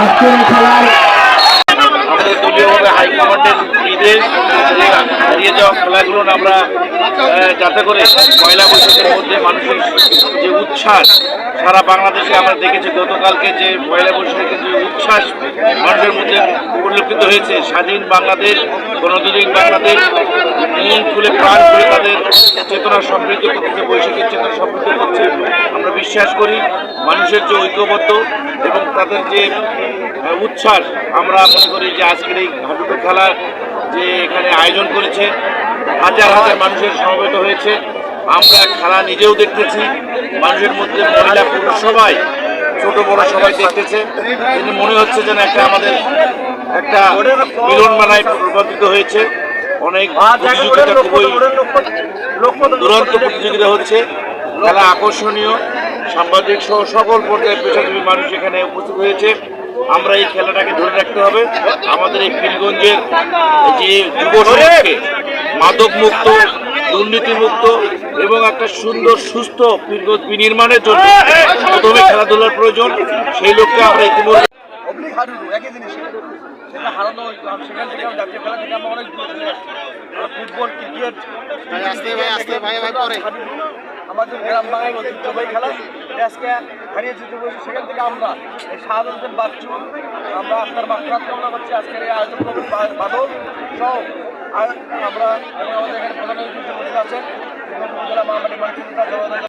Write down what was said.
আজকের খেলার আমাদের দলীয়ভাবে হাইকমান্ডের নির্দেশ খেলাগুলো আমরা যাতে করে পয়লা বৈশাখের মধ্যে মানুষের যে উচ্ছ্বাস, সারা বাংলাদেশে আমরা দেখেছি, গতকালকে যে পয়লা বৈশাখের যে উচ্ছ্বাস মানুষের মধ্যে পরিলক্ষিত হয়েছে, স্বাধীন বাংলাদেশ, গণতান্ত্রিক বাংলাদেশ মন খুলে প্রাণ খুলে তাদের চেতনা সমৃদ্ধ করতেছে বৈশাখের চেতনা সমৃদ্ধ করছে। আমরা বিশ্বাস করি, মানুষের যে ঐক্যবদ্ধ এবং তাদের যে উচ্ছ্বাস, আমরা মনে করি যে আজকের এই হাডুডু খেলা যে এখানে আয়োজন করেছে, হাজার হাজার মানুষের সমবেত হয়েছে। আমরা খেলা নিজেও দেখতেছি, মানুষের মধ্যে মহিলা পুরুষ সবাই, ছোট বড় সবাই দেখতেছে। কিন্তু মনে হচ্ছে যেন একটা আমাদের একটা মিলন মেলায় রূপান্তরিত হয়েছে। অনেক প্রতিযোগিতা খুবই দুরন্ত প্রতিযোগিতা হচ্ছে। খেলা আকর্ষণীয়, সাংবাদিক সহ সকল পর্যায়ের পেশাজীবী মানুষ এখানে উপস্থিত হয়েছে। আমরা এই খেলাটাকে ধরে রাখতে হবে। আমাদের এই পীরগঞ্জের যে যুব সমাজকে মাদক মুক্ত দুর্নীতি মুক্ত এবং একটা সুন্দর, সুস্থ পীরগঞ্জ বিনির্মাণের জন্য প্রথমে খেলাধুলার প্রয়োজন। সেই লক্ষ্যে আমরা ইতিমধ্যে সেটা হারানো সেখান থেকে জাতীয় খেলা থেকে আমরা অনেক দূরে চলে আসছি। Football cricket. আমাদের গ্রাম বাংলার ঐতিহ্যবাহী খেলা। আজকে হারিয়ে যেতে বলছি সেখান থেকে আমরা এই শাহাদাতের বাচ্চু আমরা আপনার মাত্রাত কামনা করছি আজকের এই আয়োজন বাদল সহ আর আমরা আমাদের এখানে প্রধান অতিথি আছেন। মহামারী